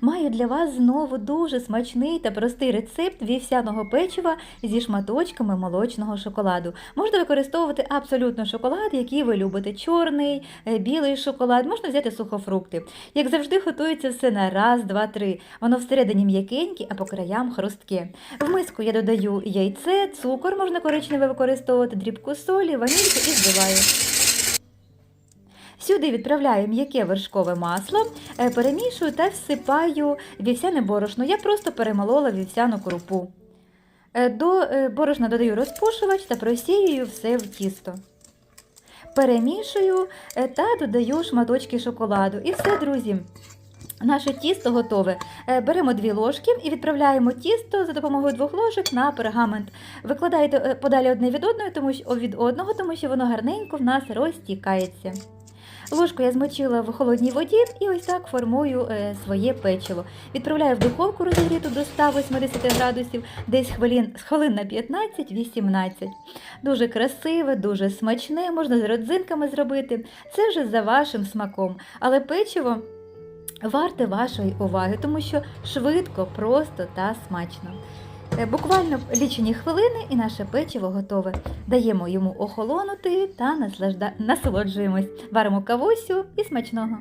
Маю для вас знову дуже смачний та простий рецепт вівсяного печива зі шматочками молочного шоколаду. Можна використовувати абсолютно шоколад, який ви любите: чорний, е, білий шоколад, можна взяти сухофрукти. Як завжди, готується все на раз, два, три. Воно всередині м'якеньке, а по краям хрустке. В миску я додаю яйце, цукор, можна коричневий використовувати, дрібку солі, ванільку і збиваю. Сюди відправляю м'яке вершкове масло, е, перемішую та всипаю вівсяне борошно. Я просто перемолола вівсяну крупу. Е, До е, борошна додаю розпушувач та просіюю все в тісто. Перемішую та додаю шматочки шоколаду. І все, друзі. Наше тісто готове. Беремо дві ложки і відправляємо тісто за допомогою двох ложок на пергамент. Викладаєте е, подалі одне від одного, тому що від одного, тому що воно гарненько в нас розтікається. Ложку я змочила в холодній воді і ось так формую е, своє печиво. Відправляю в духовку розігріту до 180 градусів, десь хвилин, хвилин на 15-18. Дуже красиве, дуже смачне, можна з родзинками зробити. Це вже за вашим смаком. Але печиво варте вашої уваги, тому що швидко, просто та смачно. Е, Буквально лічені хвилини і наше печиво готове. Даємо йому охолонути та наслажда... насолоджуємось. Варимо кавусю і смачного.